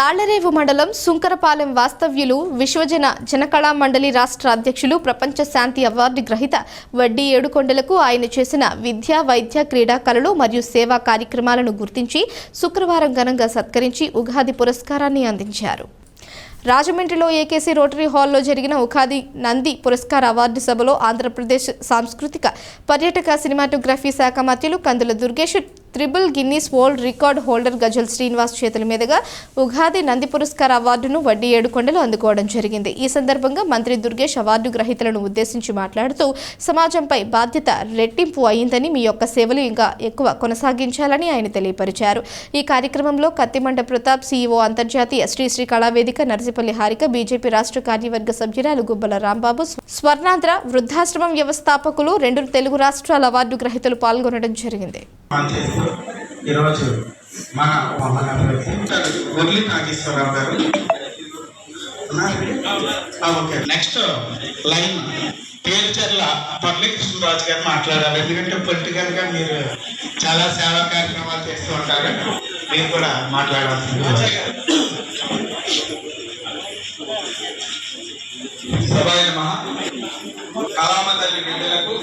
తాళ్ళరేవు మండలం సుంకరపాలెం వాస్తవ్యులు విశ్వజన జనకళా మండలి రాష్ట్ర అధ్యక్షులు ప్రపంచ శాంతి అవార్డు గ్రహీత వడ్డీ ఏడుకొండలకు ఆయన చేసిన విద్యా వైద్య క్రీడా కళలు మరియు సేవా కార్యక్రమాలను గుర్తించి శుక్రవారం ఘనంగా సత్కరించి ఉగాది పురస్కారాన్ని అందించారు. రాజమండ్రిలో ఏకేసీ రోటరీ హాల్లో జరిగిన ఉఖాది నంది పురస్కార అవార్డు సభలో ఆంధ్రప్రదేశ్ సాంస్కృతిక పర్యాటక సినిమాటోగ్రఫీ శాఖ మంత్రులు Kandula Durgesh triple Guinness world record holder Ghazal Srinivas చేతుల మీదుగా ఉగాది నంది పురస్కార అవార్డును వడ్డీ ఏడుకొండలు అందుకోవడం జరిగింది. ఈ సందర్భంగా మంత్రి దుర్గేష్ అవార్డు గ్రహీతలను ఉద్దేశించి మాట్లాడుతూ సమాజంపై బాధ్యత రెట్టింపు అయిందని మీ యొక్క సేవలు ఇంకా ఎక్కువ కొనసాగించాలని ఆయన తెలియపరిచారు. ఈ కార్యక్రమంలో కత్తిమండ ప్రతాప్ సీఈఓ అంతర్జాతీయ శ్రీశ్రీ కళావేదిక నర్సిపల్లి హారిక బీజేపీ రాష్ట్ర కార్యవర్గ సభ్యురాలు గుబ్బల రాంబాబు స్వర్ణాంధ్ర వృద్ధాశ్రమం వ్యవస్థాపకులు రెండు తెలుగు రాష్ట్రాల అవార్డు గ్రహీతలు పాల్గొనడం జరిగింది. పనిచేస్తూ ఈరోజు మన Murali Nageswararao garu okay. Next line Perucharla Parli Krishnaraju garu మాట్లాడాలి ఎందుకంటే పొలిటికల్గా మీరు చాలా సేవా కార్యక్రమాలు చేస్తూ ఉంటారు. మీరు కూడా మాట్లాడాల్సింది సభాయ కళామ తల్లి బిడ్డలకు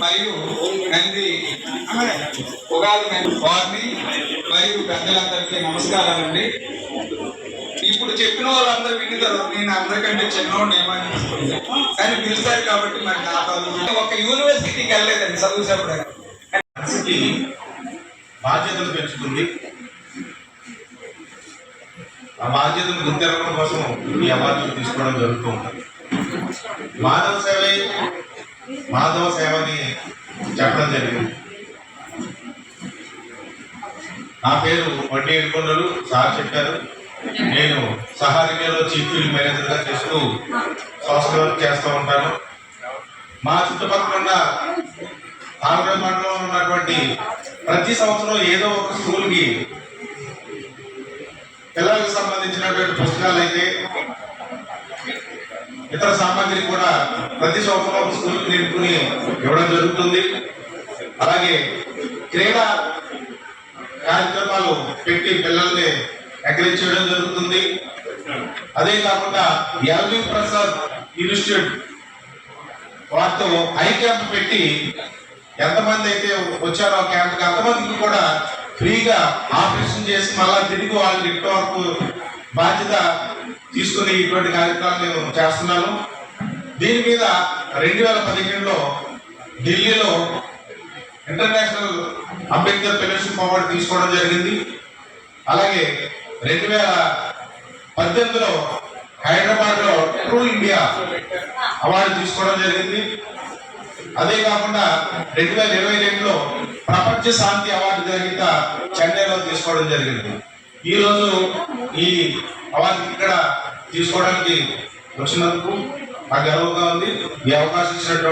మరియు ఉగాది వారిని మరియు పెద్దలందరికీ నమస్కారాలండి. ఇప్పుడు చెప్పిన వాళ్ళందరూ విన్న తర్వాత నేను అందరికంటే చిన్నవాడిని ఏమని కానీ పిలిచారు కాబట్టి మరి నా ఒక యూనివర్సిటీకి వెళ్ళలేదండి చదువు మనసుకి బాధ్యతలు పెంచుతుంది ఆ బాధ్యతను గుర్తించడం కోసం ఈ అవార్డులు తీసుకోవడం జరుగుతూ ఉంటుంది. మాధవ సేవే మాధవ సేవ అని చెప్పడం జరిగింది. నా పేరు వడ్డీ ఏడుకొండలు సార్ చెప్పారు. నేను సహారికలో చీఫ్ ఫీల్డ్ మేనేజర్గా చేస్తూ సోషల్ వర్క్ చేస్తూ ఉంటాను. మా చుట్టుపక్కల ఉన్న ఆంధ్ర మండలంలో ఉన్నటువంటి ప్రతి సంవత్సరం ఏదో ఒక స్కూల్కి పిల్లలకు సంబంధించినటువంటి పుస్తకాలు అయితే ఇతర సామాగ్రి కూడా ప్రతి సంవత్సరం స్కూల్కి నింపుకుని ఇవ్వడం జరుగుతుంది. అలాగే క్రీడా కార్యక్రమాలు పెట్టి పిల్లల్ని ఎంకరేజ్ చేయడం జరుగుతుంది. అదే కాకుండా ఎల్వి ప్రసాద్ ఇన్స్టిట్యూట్ వారితో ఐ క్యాంప్ పెట్టి ఎంతమంది అయితే వచ్చారో క్యాంప్కి అంతమందికి కూడా ఫ్రీగా ఆపరేషన్ చేసి మళ్ళా తిరిగి వాళ్ళ ఇంటి వరకు బాధ్యత తీసుకుని ఇటువంటి కార్యక్రమాలు నేను చేస్తున్నాను. దీని మీద రెండు వేల పదిహేనులో ఢిల్లీలో ఇంటర్నేషనల్ అంబేద్కర్ ఫెలోషిప్ అవార్డు తీసుకోవడం జరిగింది. అలాగే రెండు వేల పద్దెనిమిదిలో హైదరాబాద్లో ట్రూ ఇండియా అవార్డు తీసుకోవడం జరిగింది. అదే కాకుండా రెండు వేల ఇరవై రెండులో ప్రపంచ శాంతి అవార్డు గ్రహీత చెన్నైలో తీసుకోవడం జరిగింది. ఈ రోజు ఈ అవార్డు ఇక్కడ తీసుకోవడానికి వచ్చినందుకు నాకు గర్వంగా ఉంది. ఈ అవకాశం ఇచ్చినటువంటి